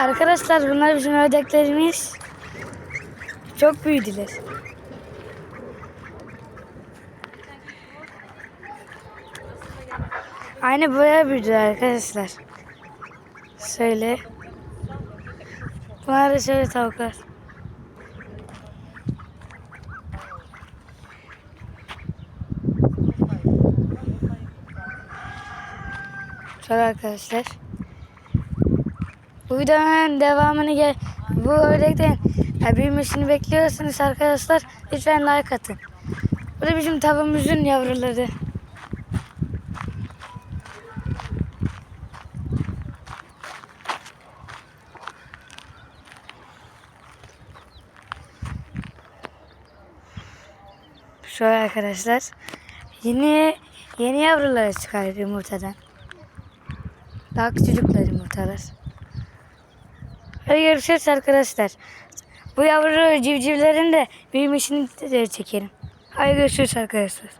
Arkadaşlar bunlar bizim ördeklerimiz. Çok büyüdüler. Aynı boya büyüdüler arkadaşlar. Şöyle. Bunlar da şöyle tavuklar. Şöyle arkadaşlar. Bu videonun devamını gel bu ördekten ya, büyümesini bekliyorsanız arkadaşlar lütfen like atın. Bu da bizim tavuğumuzun yavruları. Şöyle arkadaşlar. Yeni yeni yavruları çıkar yumurtadan. Daha küçücükler yumurtalar. Görüşürüz arkadaşlar. Bu yavru civcivlerin de büyümesini de çekelim. Hadi görüşürüz arkadaşlar.